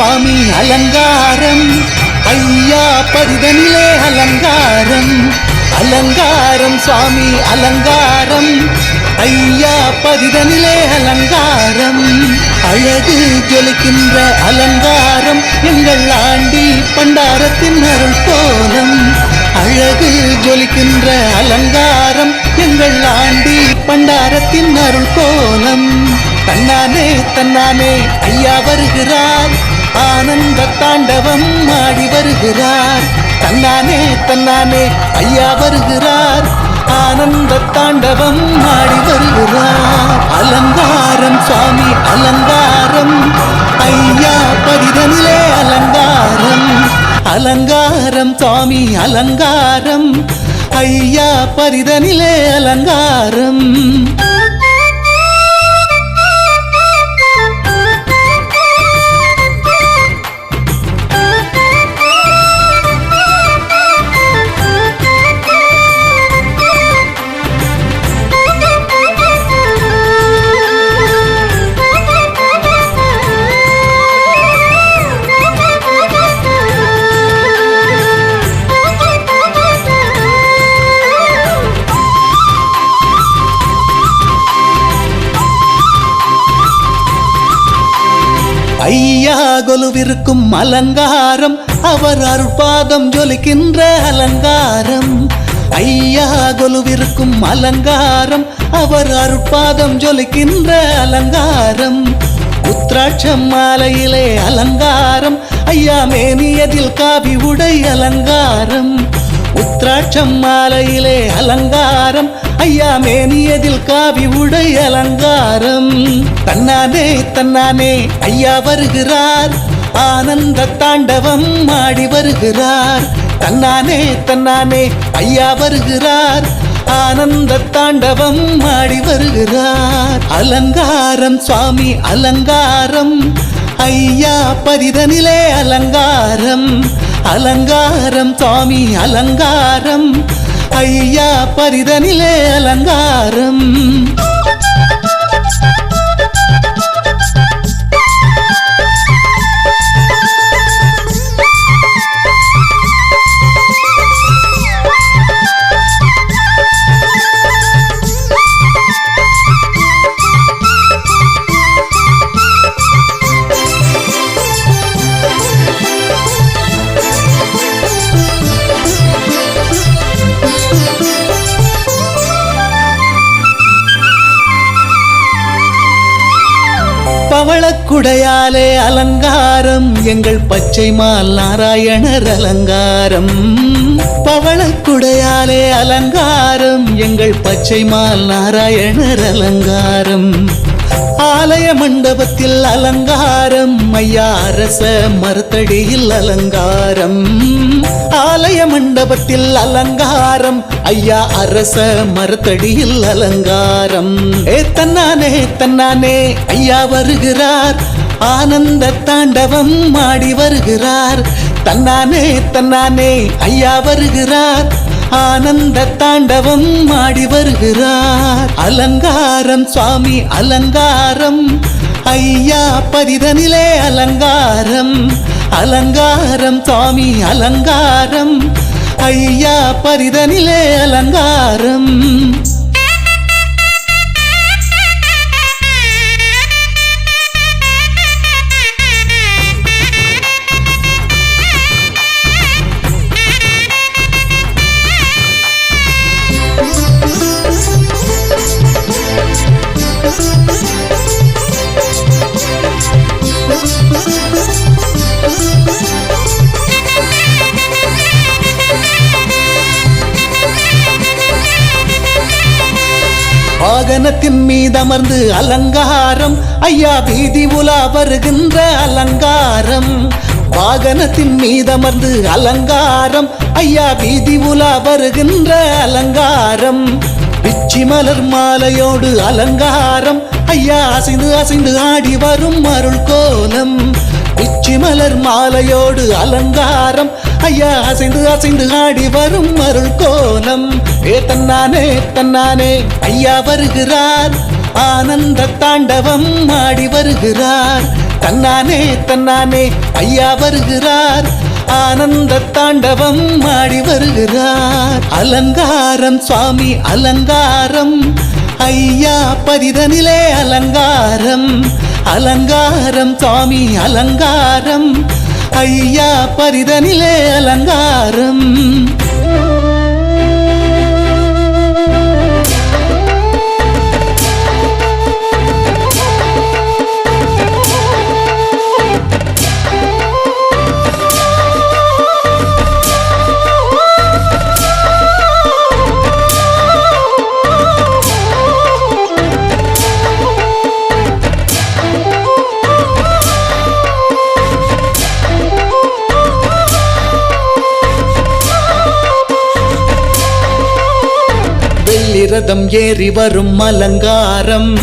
சுவாமி அலங்காரம். ஐயா பரிதனிலே அலங்காரம். அலங்காரம் சுவாமி அலங்காரம். ஐயா பதிதனிலே அலங்காரம். அழகு ஜொலிக்கின்ற அலங்காரம். எங்கள் ஆண்டி பண்டாரத்தின் அருள் போலம் அழகு ஜொலிக்கின்ற அலங்காரம். எங்கள் ஆண்டி பண்டாரத்தின் அருள் கோலம். தன்னானே தன்னானே ஐயா வருகிறார். ஆனந்த தாண்டவம் ஆடி வருகிறார். தன்னானே தன்னானே ஐயா வருகிறார். ஆனந்த தாண்டவம் ஆடி வருகிறார். அலங்காரம் சுவாமி அலங்காரம். ஐயா பதிதனிலே அலங்காரம். அலங்காரம் சுவாமி அலங்காரம். ஐயா பரிதனிலே அலங்காரம். கொலுவிருக்கும் அலங்காரம். அவர் அருட்பாதம் ஜொலிக்கின்ற அலங்காரம். ஐயா கொலுவிருக்கும் அலங்காரம். அவர் அருட்பாதம் ஜொலிக்கின்ற அலங்காரம். உத்ராட்சம் மாலையிலே அலங்காரம். ஐயா மேனியதில் காவி உடை அலங்காரம். உத்ராட்சம் மாலையிலே அலங்காரம். ஐயா மேனியதில் காவி உடை அலங்காரம். தன்னானே தன்னானே ஐயா வருகிறார். ஆனந்த தாண்டவம் ஆடி வருகிறார். தன்னானே தன்னானே ஐயா வருகிறார். ஆனந்த தாண்டவம் ஆடி வருகிறார். அலங்காரம் சுவாமி அலங்காரம். ஐயா பரிதனிலே அலங்காரம். அலங்காரம் சுவாமி அலங்காரம். ஐயா பரிதனிலே அலங்காரம். பவளக்குடையாலே அலங்காரம். எங்கள் பச்சை மால் நாராயணர் அலங்காரம். பவளக்குடையாலே அலங்காரம். எங்கள் பச்சை மால் நாராயணர் அலங்காரம். ஆலய மண்டபத்தில் அலங்காரம். ஐயா அரச மரத்தடியில் அலங்காரம். ஆலய மண்டபத்தில் அலங்காரம். ஐயா அரச மரத்தடியில் அலங்காரம். ஏ தன்னானே தன்னானே ஐயா வருகிறார். ஆனந்த தாண்டவம் மாடி வருகிறார். தன்னானே தன்னானே ஐயா வருகிறார். ஆனந்த தாண்டவம் மாடி வருகிறார். அலங்காரம் சுவாமி அலங்காரம். ஐயா பரிதனிலே அலங்காரம். அலங்காரம் சுவாமி அலங்காரம். ஐயா பரிதனிலே அலங்காரம். வாகனத்தின் மீதமர்ந்து அலங்காரம். ஐயா வீதி உலா வருகின்ற அலங்காரம். வாகனத்தின் மீதமர்ந்து அலங்காரம். ஐயா வீதி உலா வருகின்ற அலங்காரம். பிச்சி மலர் மாலையோடு அலங்காரம். ஐயா அசைந்து அசைந்து ஆடி வரும் அருள் கோலம். பிச்சி மலர் மாலையோடு அலங்காரம். ஐயா அசைந்து அசைந்து ஆடி வரும் அருள் கோலம். ஏ தன்னானே தன்னானே ஐயா வருகிறார். ஆனந்த தாண்டவம் ஆடி வருகிறார். தன்னானே தன்னானே ஐயா வருகிறார். ஆனந்த தாண்டவம் ஆடி வருகிறார். அலங்காரம் சுவாமி அலங்காரம். ஐயா பரிதனிலே அலங்காரம். அலங்காரம் சுவாமி அலங்காரம். ஐயா பரிதனிலே அலங்காரம். ரதம் ஏறி வரும் அலங்காரம்.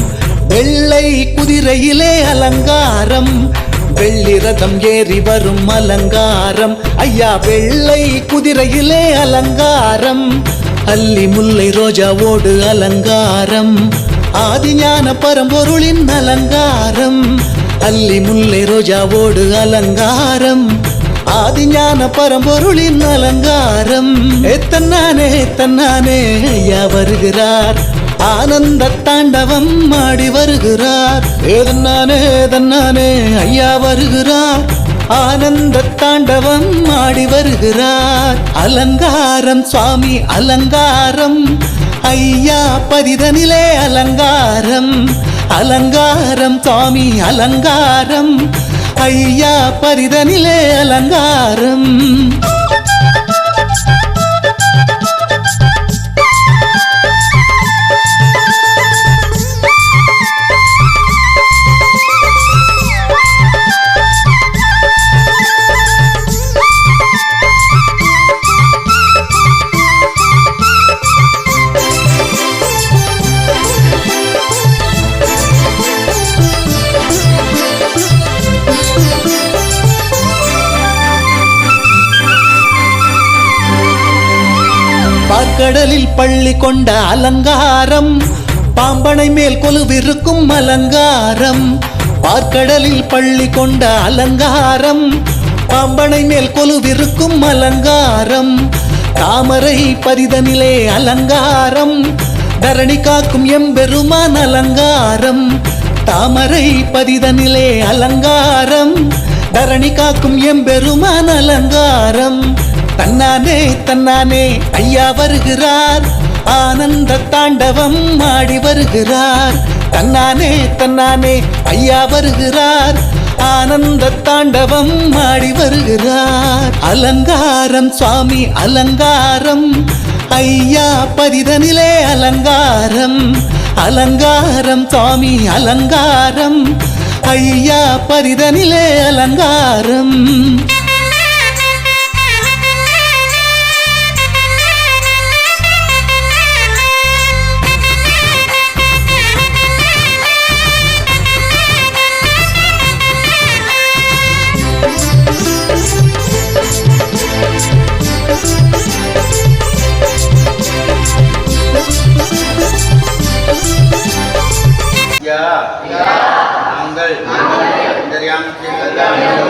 வெள்ளை குதிரையிலே அலங்காரம். வெள்ளி ரதம் ஏறி வரும் அலங்காரம். ஐயா வெள்ளை குதிரையிலே அலங்காரம். அல்லி முல்லை ரோஜாவோடு அலங்காரம். ஆதிஞான பரம்பொருளின் அலங்காரம். அல்லி முல்லை ரோஜாவோடு அலங்காரம். ஆதிஞான பரம்பொருளின் அலங்காரம். எத்தன்னானே எத்தன்னானே ஐயா வருகிறார். ஆனந்த தாண்டவம் ஆடி வருகிறார். ஏதன்னானே ஏதன்னானே ஐயா வருகிறார். ஆனந்த தாண்டவம் ஆடி வருகிறார். அலங்காரம் சுவாமி அலங்காரம். ஐயா பதிதனிலே அலங்காரம். அலங்காரம் சுவாமி அலங்காரம். ஐயா பரிதனிலே அலங்காரம். கடலில் பள்ளி கொண்ட அலங்காரம். பாம்பனை மேல் கொலுவிருக்கும் அலங்காரம். பார்க்கடலில் பள்ளி கொண்ட அலங்காரம். பாம்பனை மேல் கொலுவிருக்கும் அலங்காரம். தாமரை பரிதனிலே அலங்காரம். தரணி காக்கும் எம்பெருமான் அலங்காரம். தாமரை பதிதனிலே அலங்காரம். தரணி காக்கும் எம்பெருமான் அலங்காரம். தன்னானே தன்னானே ஐயா வருகிறார். ஆனந்த தாண்டவம் ஆடி வருகிறார். தன்னானே தன்னானே ஐயா வருகிறார். ஆனந்த தாண்டவம் ஆடி வருகிறார். அலங்காரம் சுவாமி அலங்காரம். ஐயா பரிதனிலே அலங்காரம். அலங்காரம் சுவாமி அலங்காரம். ஐயா பரிதனிலே அலங்காரம். Amen.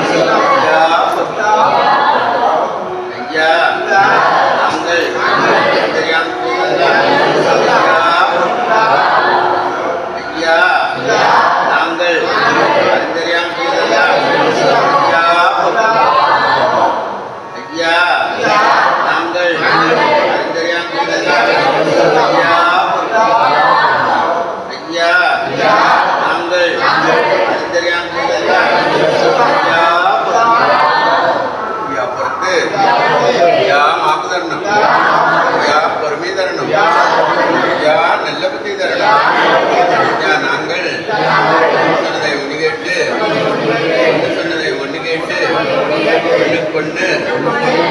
கொண்டு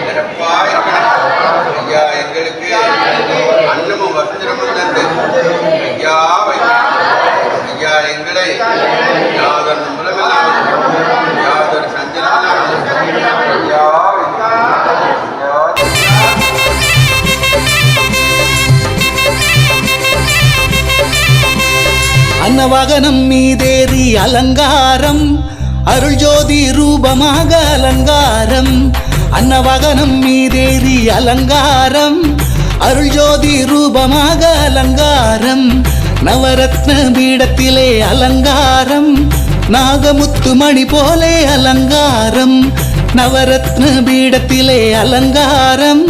சிறப்பா ஐயா எங்களுக்கு அன்னமும் வஸ்திரமும் தந்து ஐயா ஐயா எங்களை யாதொரு மூலமில்லாமல் யாதொரு சஞ்சலமில்லாமல் ஐயா அன்னவாகனம் மீதேறி அலங்காரம் அருள் ஜோதி ரூபமாக அலங்காரம் அன்னவகனம் மீதேறி அலங்காரம். அருள் ஜோதி ரூபமாக அலங்காரம் நவரத்ன பீடத்திலே அலங்காரம். நாகமுத்து மணி போலே அலங்காரம் நவரத்ன பீடத்திலே அலங்காரம்.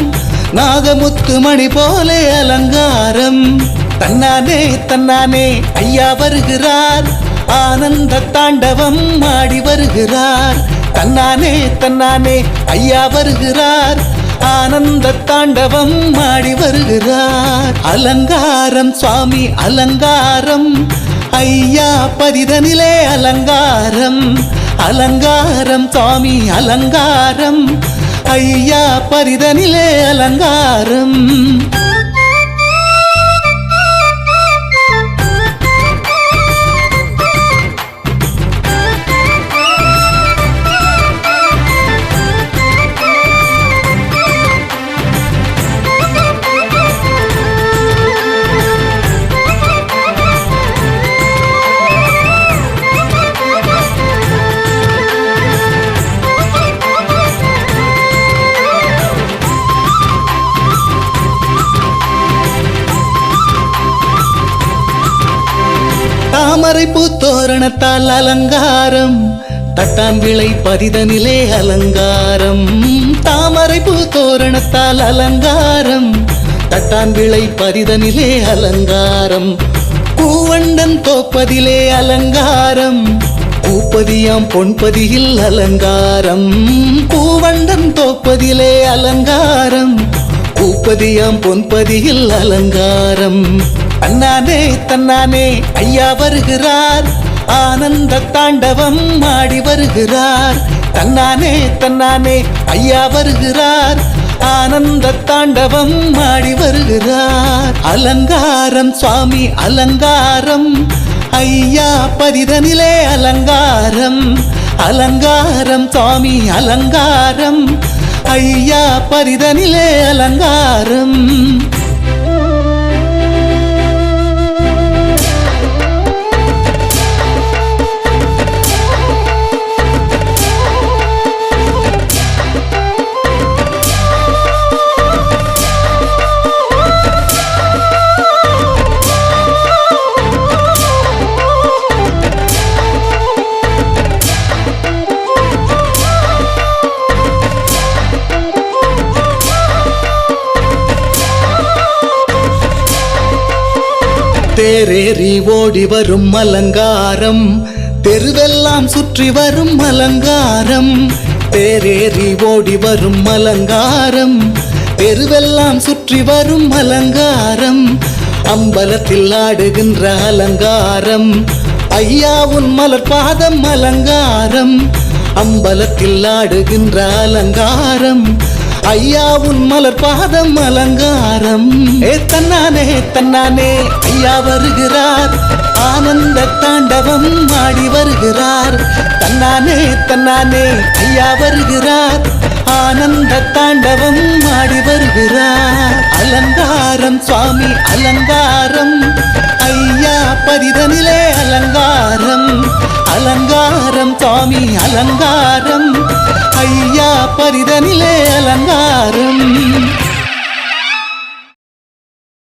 நாகமுத்து மணி போலே அலங்காரம். தன்னானே தன்னானே ஐயா வருகிறார். ஆனந்த தாண்டவம் ஆடி வருகிறார். தன்னானே தன்னானே ஐயா வருகிறார். ஆனந்த தாண்டவம் ஆடி வருகிறார். அலங்காரம் சுவாமி அலங்காரம். ஐயா பரிதனிலே அலங்காரம். அலங்காரம் சுவாமி அலங்காரம். ஐயா பரிதனிலே அலங்காரம். பூத்தோரணத்தால் அலங்காரம் தட்டான் விளை பதிதனிலே அலங்காரம். தாமரை பூ தோரணத்தால் அலங்காரம் தட்டான் விளை பதிதனிலே அலங்காரம். கூவண்டன் தோப்பதிலே அலங்காரம் பூப்பதியாம் பொன்பதியில் அலங்காரம். பூவண்டன் தோப்பதிலே அலங்காரம் பூப்பதியாம் பொன்பதியில் அலங்காரம். தன்னானே தன்னானே ஐயா வருகிறார். ஆனந்த தாண்டவம் ஆடி வருகிறார். தன்னானே தன்னானே ஐயா வருகிறார். ஆனந்த தாண்டவம் ஆடி வருகிறார். அலங்காரம் சுவாமி அலங்காரம். ஐயா பரிதனிலே அலங்காரம். அலங்காரம் சுவாமி அலங்காரம். ஐயா பரிதனிலே அலங்காரம். தேரேறி ஓடி வரும் அலங்காரம். தெருவெல்லாம் சுற்றி வரும் அலங்காரம். தேரேறி ஓடி வரும் அலங்காரம். தெருவெல்லாம் சுற்றி வரும் அலங்காரம். அம்பலத்தில் ஆடுகின்ற அலங்காரம். ஐயாவுன் மலர் பாதம் அலங்காரம். அம்பலத்தில் ஆடுகின்ற அலங்காரம். ஐயா உன் மலர் பாதம் அலங்காரம். ஏ தன்னானே தன்னானே ஐயா வருகிறார். ஆனந்த தாண்டவம் ஆடி வருகிறார். தன்னானே தன்னானே ஐயா வருகிறார். ஆனந்த தாண்டவம் ஆடி வருகிறார். அலங்காரம் சுவாமி அலங்காரம். ஐயா பரிதனிலே அலங்காரம். அலங்காரம் சுவாமி அலங்காரம். ஐயா பரிதனிலே அலங்காரம்.